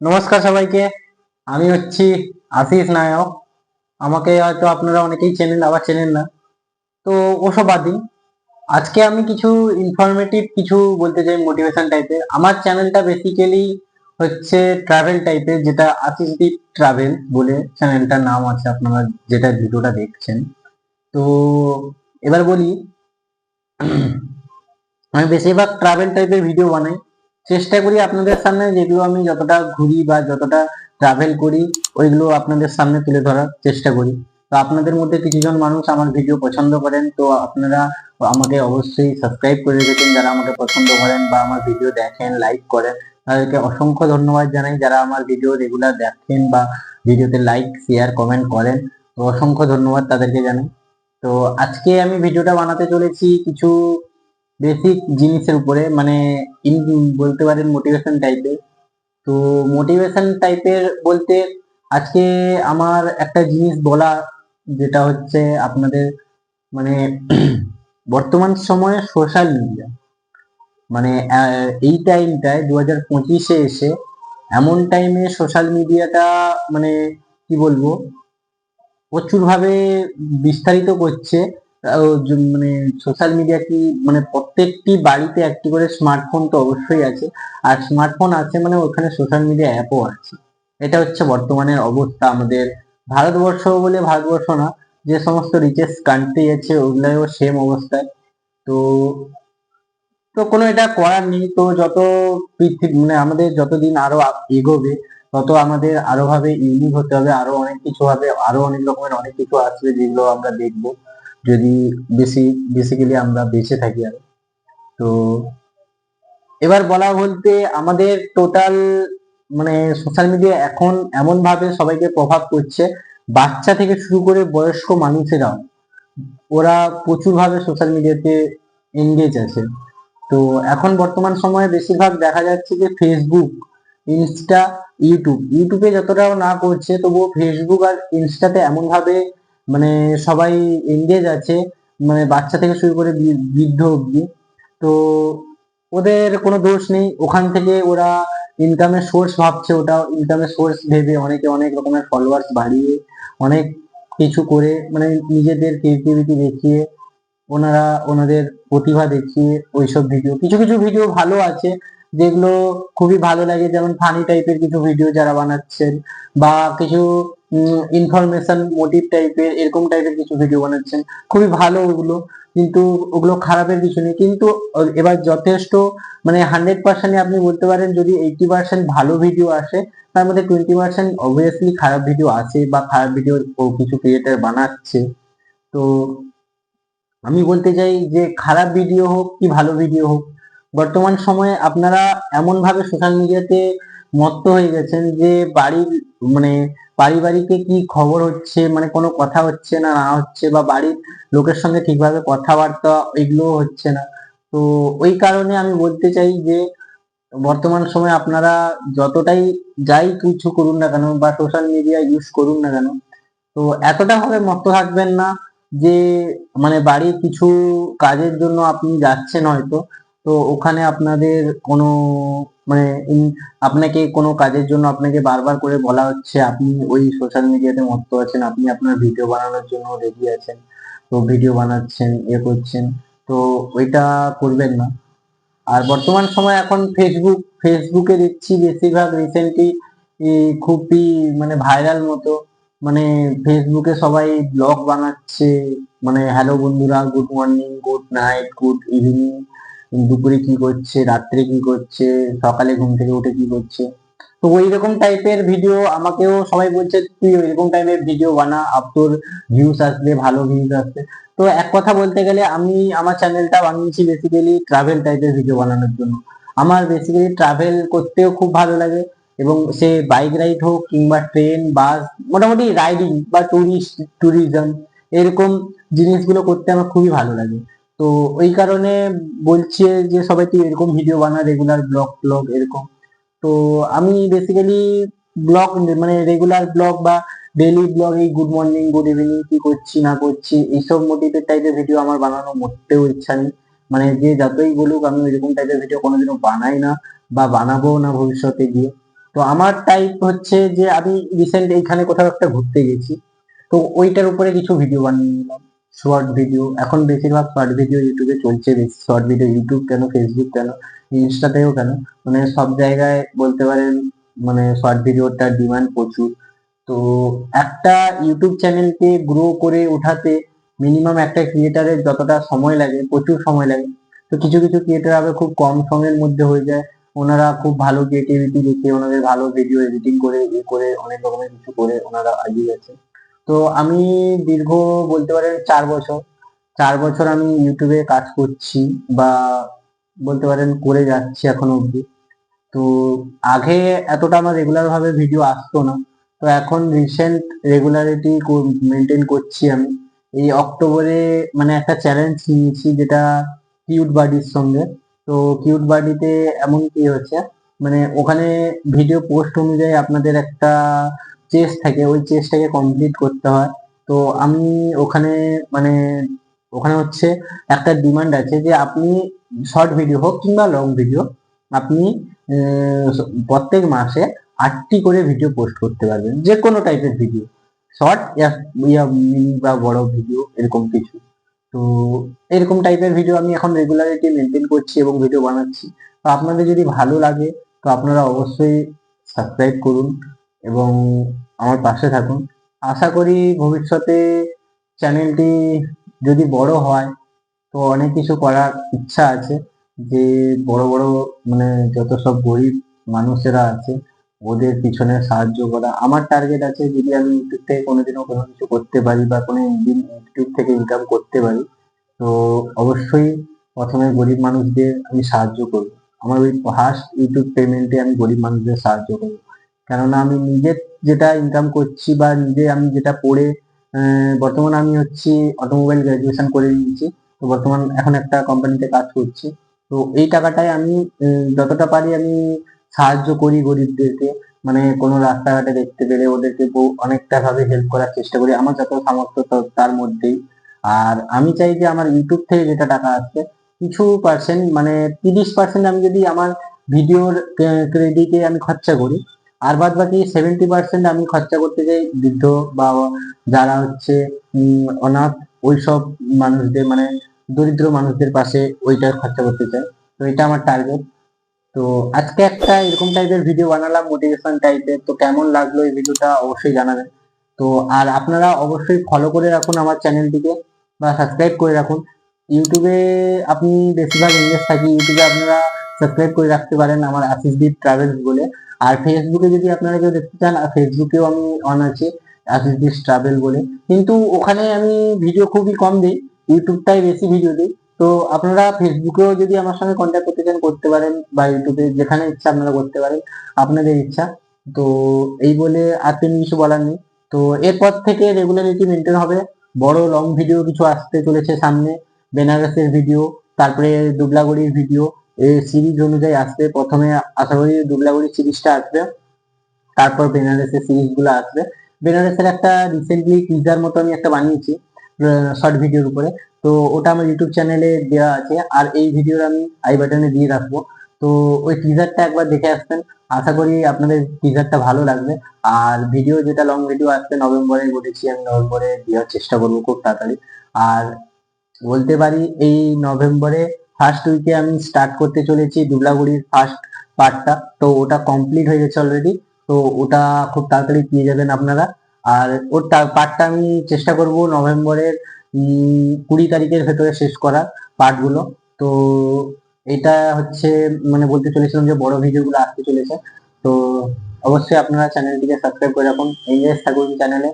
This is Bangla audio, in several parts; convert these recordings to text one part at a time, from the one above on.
নমস্কার সবাইকে। আমি হচ্ছি আশিস নায়ক। আমাকে হয়তো আপনারা অনেকেই চেনেন, আবার চেনেন না। তো ওসব দিন। আজকে আমি কিছু ইনফরমেটিভ কিছু বলতে চাই মোটিভেশন টাইপের আমার চ্যানেলটা বেসিক্যালি হচ্ছে ট্রাভেল টাইপের যেটা আশিস দীপ ট্রাভেল বলে চ্যানেলটার নাম আছে আপনারা যেটা ভিডিওটা দেখছেন। তো এবার বলি, আমি বেশিরভাগ ট্রাভেল টাইপের ভিডিও বানাই। চেষ্টা করি আপনাদের সামনে যেগুলো আমি যতটা ঘুরি বা যতটা ট্রাভেল করি, ওইগুলো আপনাদের সামনে তুলে ধরার চেষ্টা করি। তো আপনাদের মধ্যে কিছুজন মানুষ আমার ভিডিও পছন্দ করেন, তো আপনারা আমাকে অবশ্যই সাবস্ক্রাইব করে রেখেছেন। যারা আমাকে পছন্দ করেন বা আমার ভিডিও দেখেন লাইক করেন, তাদেরকে অসংখ্য ধন্যবাদ জানাই। যারা আমার ভিডিও রেগুলার দেখেন বা ভিডিওতে লাইক শেয়ার কমেন্ট করেন, তো অসংখ্য ধন্যবাদ তাদেরকে জানাই। তো আজকে আমি ভিডিওটা বানাতে চলেছি কিছু বেসিক জিনিসের উপরে মানে ইন- বলতে পারেন মোটিভেশন টাইপের তো মোটিভেশন টাইপের বলতে আজকে আমার একটা জিনিস বলা যেটা হচ্ছে আপনাদের মানে বর্তমান সময়ে সোশ্যাল মিডিয়া মানে এই টাইমটায় দু হাজার পঁচিশে এসে এমন টাইমে সোশ্যাল মিডিয়াটা মানে কি বলব, প্রচুরভাবে বিস্তারিত করছে। মানে সোশ্যাল মিডিয়া কি মানে প্রত্যেকটি বাড়িতে একটি করে স্মার্টফোন তো অবশ্যই আছে। আর স্মার্টফোন আছে মানে ওখানে সোশ্যাল মিডিয়া অ্যাপও আছে। এটা হচ্ছে বর্তমানের অবস্থা আমাদের ভারতবর্ষ বলে ভারতবর্ষ না, যে সমস্ত রিচেস্ট কান্ট্রি আছে ওগুলোও সেম অবস্থায়। তো তো কোনো এটা করার নেই। তো যত পৃথিবী মানে আমাদের যতদিন আরও এগোবে, তত আমাদের আরও ভাবে ইউনিক হতে হবে। আরও অনেক কিছু হবে, আরও অনেক রকমের অনেক কিছু আসবে যেগুলো আমরা দেখব। যদি বেশি বেসিক্যালি আমরা বেঁচে থাকি আর। তো এবার বলা বলতে আমাদের টোটাল মানে সোশ্যাল মিডিয়া এখন এমন ভাবে সবাইকে প্রভাব করছে বাচ্চা থেকে শুরু করে বয়স্ক মানুষেরাও, ওরা প্রচুর ভাবে সোশ্যাল মিডিয়াতে এঙ্গেজ আছে। তো এখন বর্তমান সময়ে বেশিরভাগ দেখা যাচ্ছে যে ফেসবুক ইনস্টা ইউটিউব ইউটিউবে যতটাও না করছে, তবুও ফেসবুক আর ইনস্টাতে এমন ভাবে মানে সবাই এঙ্গেজ আছে মানে বাচ্চা থেকে শুরু করে বৃদ্ধ অব্দি তো ওদের কোনো দোষ নেই। ওখান থেকে ওরা ইনকামের সোর্স ভাবছে ওটা। ইনকামের সোর্স ভেবে অনেকে অনেক রকমের ফলোয়ার্স বাড়িয়ে, অনেক কিছু করে মানে নিজেদের ক্রিয়েটিভিটি দেখিয়ে, ওনারা ওনাদের প্রতিভা দেখিয়ে ওইসব ভিডিও কিছু কিছু ভিডিও ভালো আছে, যেগুলো খুবই ভালো লাগে। যেমন ফানি টাইপের কিছু ভিডিও যারা বানাচ্ছেন বা কিছু ইনফরমেশন মোটিভ টাইপের এরকম টাইপের কিছু ভিডিও বানাচ্ছেন। খুবই ভালো ওগুলো, কিন্তু ওগুলো খারাপের কিছু নেই। কিন্তু এবার যথেষ্ট মানে হান্ড্রেড পার্সেন্ট আপনি বলতে পারেন, যদি এইটি পার্সেন্ট ভালো ভিডিও আসে, তার মধ্যে টোয়েন্টি পার্সেন্ট অবভিয়াসলি খারাপ ভিডিও আছে বা খারাপ ভিডিও কিছু ক্রিয়েটার বানাচ্ছে। তো আমি বলতে চাই যে খারাপ ভিডিও হোক কি ভালো ভিডিও হোক, বর্তমান সময়ে আপনারা এমন ভাবে সোশ্যাল মিডিয়াতে মত্ত হয়ে গেছেন যে বাড়ির মানে পারিবারিকে কি খবর হচ্ছে? মানে কোনো কথা হচ্ছে না না হচ্ছে? বা বাড়ির লোকের সঙ্গে ঠিকভাবে কথাবার্তা এগুলোও হচ্ছে না? তো ওই কারণে আমি বলতে চাই যে, বর্তমান সময়ে আপনারা যতটাই যাই কিছু করুন না কেন বা সোশ্যাল মিডিয়া ইউজ করুন না কেন, তো এতটা ভাবে মত্ত থাকবেন না যে মানে বাড়ির কিছু কাজের জন্য আপনি যাচ্ছেন হয়তো, তো ওখানে আপনাদের কোনো মানে আপনাকে কোনো কাজের জন্য আপনাকে বারবার করে বলা হচ্ছে, আপনি ওই সোশ্যাল মিডিয়াতে মত্ত আছেন, আপনি আপনার ভিডিও বানানোর জন্য রেডি আছেন, তো ভিডিও বানাচ্ছেন, এ করছেন, তো ওইটা করবেন না। আর বর্তমান সময় এখন ফেসবুক ফেসবুকে দেখছি বেশিরভাগ রিসেন্টলি খুবই মানে ভাইরাল মতো মানে ফেসবুকে সবাই ব্লগ বানাচ্ছে মানে হ্যালো বন্ধুরা good morning good night good evening দুপুরে কি করছে, রাত্রে কি করছে, সকালে ঘুম থেকে উঠে কি করছে? তো ওই রকম টাইপের ভিডিও আমাকেও সবাই বলছে, তুই ওইরকম টাইপের ভিডিও বানা আপ তোর ভিউস আসবে, ভালো ভিউস আসবে। তো এক কথা বলতে গেলে আমি, আমার চ্যানেলটা বানিয়েছি বেসিক্যালি ট্রাভেল টাইপের ভিডিও বানানোর জন্য। আমার বেসিক্যালি ট্রাভেল করতেও খুব ভালো লাগে এবং সে বাইক রাইড হোক কিংবা ট্রেন বাস মোটামুটি রাইডিং বা টুরিস্ট ট্যুরিজম এরকম জিনিসগুলো করতে আমার খুবই ভালো লাগে। তো ওই কারণে বলছে যে সবাই তুই এরকম ভিডিও বানা রেগুলার ব্লগ ব্লগ এরকম। তো আমি বেসিক্যালি ব্লগ মানে রেগুলার ব্লগ বা ডেইলি ব্লগ এই গুড মর্নিং গুড ইভিনিং কি করছি, না করছি, এইসব মোটিভেট টাইপের ভিডিও আমার বানানো মোটেও ইচ্ছা নেই। মানে যে যতই বলুক, আমি এরকম টাইপের ভিডিও কোনোদিনও বানাই না বা বানাবো না ভবিষ্যতে গিয়ে। তো আমার টাইপ হচ্ছে যে আমি রিসেন্ট এইখানে কোথাও একটা ঘুরতে গেছি, তো ওইটার উপরে কিছু ভিডিও বানিয়ে নিলাম। শর্ট ভিডিও এখন বেশিরভাগ শর্ট ভিডিও ইউটিউবে চলছে বেশি। শর্ট ভিডিও ইউটিউব কেন ফেসবুক কেন ইনস্টাতেও কেন? মানে সব জায়গায় বলতে পারেন মানে শর্ট ভিডিওটার ডিমান্ড প্রচুর। তো একটা ইউটিউব চ্যানেলকে গ্রো করে ওঠাতে মিনিমাম একটা ক্রিয়েটারের যতটা সময় লাগে, প্রচুর সময় লাগে, তো কিছু কিছু ক্রিয়েটার আবার খুব কম সময়ের মধ্যে হয়ে যায়। ওনারা খুব ভালো ক্রিয়েটিভিটি দেখে, ওনাদের ভালো ভিডিও এডিটিং করে, এ করে, অনেক রকমের কিছু করে ওনারা এগিয়ে গেছে। তো আমি দীর্ঘ বলতে পারেন চার বছর চার বছর আমি ইউটিউবে কাজ করছি বা বলতে পারেন করে যাচ্ছি এখনও অবধি। তো আগে এতটা আমার রেগুলার ভাবে ভিডিও আসতো না। তো এখন রিসেন্ট রেগুলারিটি মেনটেন করছি আমি। এই অক্টোবরে মানে একটা চ্যালেঞ্জ নিয়েছি যেটা কিউট বাডির সঙ্গে। তো কিউট বাডিতে এমন কি হচ্ছে মানে ওখানে ভিডিও পোস্ট অনুযায়ী আপনাদের একটা চেস থাকে, ওই চেসটাকে কমপ্লিট করতে হয়। তো আমি ওখানে মানে ওখানে হচ্ছে একটা ডিমান্ড আছে যে আপনি শর্ট ভিডিও হোক কিংবা লং ভিডিও আপনি প্রত্যেক মাসে আটটি করে ভিডিও পোস্ট করতে পারবেন যে কোনো টাইপের ভিডিও শর্ট ইয়া মিনি বা বড় ভিডিও এরকম কিছু। তো এরকম টাইপের ভিডিও আমি এখন রেগুলারিটি মেনটেন করছি এবং ভিডিও বানাচ্ছি। তো আপনাদের যদি ভালো লাগে, তো আপনারা অবশ্যই সাবস্ক্রাইব করুন। এবং আমার পাশে থাকুন। আশা করি ভবিষ্যতে চ্যানেলটি যদি বড় হয়, তো অনেক কিছু করার ইচ্ছা আছে যে বড় বড় মানে যত সব গরিব মানুষেরা আছে, ওদের পিছনে সাহায্য করা। আমার টার্গেট আছে যদি আমি ইউটিউব থেকে কোনোদিনও কোনো কিছু করতে পারি বা কোনো ইউটিউব থেকে ইনকাম করতে পারি, তো অবশ্যই প্রথমে গরিব মানুষদের আমি সাহায্য করব। আমার ওই ফার্স্ট ইউটিউব পেমেন্টে আমি গরিব মানুষদের সাহায্য করব। কেননা আমি নিজে যেটা ইনকাম করছি বা নিজে আমি যেটা পড়ে বর্তমানে আমি হচ্ছি অটোমোবাইল গ্রাজুয়েশন করে নিয়েছি। তো বর্তমান এখন একটা কোম্পানিতে কাজ করছি। তো এই টাকাটাই আমি যতটা পারি আমি সাহায্য করি গরিবদেরকে। মানে কোনো রাস্তাঘাটে দেখতে পেলে ওদেরকে অনেকটা ভাবে হেল্প করার চেষ্টা করি। আমার যত সামর্থ্য তার মধ্যেই। আর আমি চাই যে আমার ইউটিউব থেকে যেটা টাকা আসছে, কিছু পার্সেন্ট মানে তিরিশ পার্সেন্ট আমি যদি আমার ভিডিওর ক্রেডিটে আমি খরচা করি আর বাদ বাকি সেভেন্টি পার্সেন্ট আমি খরচা করতে চাই বৃদ্ধ বা যারা হচ্ছে অনাথ, ওইসব মানুষদের মানে দরিদ্র মানুষদের পাশে ওইটা খরচা করতে চাই। তো এটা আমার টার্গেট তো আজকে একটা এরকম টাইপের ভিডিও বানালাম মোটিভেশন টাইপের তো কেমন লাগল এই ভিডিওটা অবশ্যই জানাবেন। তো আর আপনারা অবশ্যই ফলো করে রাখুন আমার চ্যানেলটিকে বা সাবস্ক্রাইব করে রাখুন। ইউটিউবে আপনি বেশিরভাগ ইংলিশ থাকি, ইউটিউবে আপনারা সাবস্ক্রাইব করে রাখতে পারেন আমার আশিস দ্বীপ ট্রাভেলস বলে। আর ফেসবুকে যদি আপনারা কেউ দেখতে চান ফেসবুকেও আমি অন আছে আশিস ট্রাভেল বলে। কিন্তু ওখানে আমি ভিডিও খুবই কম দিই ইউটিউবটাই বেশি ভিডিও দিই। তো আপনারা ফেসবুকেও যদি আমার সঙ্গে কন্ট্যাক্ট করতে চান, করতে পারেন, বা ইউটিউবে যেখানে ইচ্ছা আপনারা করতে পারেন, আপনাদের ইচ্ছা। তো এই বলে আর তেমনি কিছু বলার নেই। তো এরপর থেকে রেগুলারিটি মেনটেন হবে। বড় লং ভিডিও কিছু আসতে চলেছে সামনে বেনারসের ভিডিও তারপরে দুবলাগড়ির ভিডিও সিরিজ অনুযায়ী আসবে প্রথমে আশা করি দুবলাগড়ি সিরিজটা আসবে, তারপর বেনারসের সিরিজগুলো আসবে। বেনারসের একটা রিসেন্টলি টিজার মতো আমি একটা বানিয়েছি শর্ট ভিডিওর উপরে। তো ওটা আমার ইউটিউব চ্যানেলে দেওয়া আছে, আর এই ভিডিওর আমি আই বাটনে দিয়ে রাখব। তো ওই টিজারটা একবার দেখে আসবেন। আশা করি আপনাদের টিজারটা ভালো লাগবে। আর ভিডিও যেটা লং ভিডিও আসবে নভেম্বরে, বলেছি আমি নভেম্বরে দেওয়ার চেষ্টা করব খুব তাড়াতাড়ি। আর বলতে পারি এই নভেম্বরে ফার্স্ট উইকে আমি স্টার্ট করতে চলেছি দুবলাগুড়ির ফার্স্ট পার্টটা তো ওটা কমপ্লিট হয়ে গেছে অলরেডি তো ওটা খুব তাড়াতাড়ি পেয়ে যাবেন আপনারা। আর ওর পার্টটা আমি চেষ্টা করব নভেম্বরের কুড়ি তারিখের ভেতরে শেষ করার পার্টগুলো তো এটা হচ্ছে মানে বলতে চলেছিলাম যে বড় ভিডিওগুলো আসতে চলেছে। তো অবশ্যই আপনারা চ্যানেলটিকে সাবস্ক্রাইব করে রাখুন। এনজেস থাকুন চ্যানেলে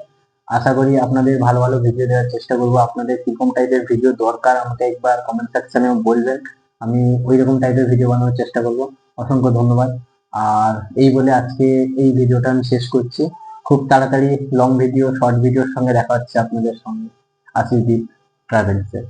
আশা করি আপনাদের ভালো ভালো ভিডিও দেওয়ার চেষ্টা করব। আপনাদের কীরকম টাইপের ভিডিও দরকার আমাকে একবার কমেন্ট সেকশনে বলবেন। আমি ওই রকম টাইপের ভিডিও বানানোর চেষ্টা করব। অসংখ্য ধন্যবাদ। আর এই বলে আজকে এই ভিডিওটা আমি শেষ করছি। খুব তাড়াতাড়ি লং ভিডিও শর্ট ভিডিওর সঙ্গে দেখা হচ্ছে আপনাদের সঙ্গে। আশিস দ্বীপ ট্রাভেলসে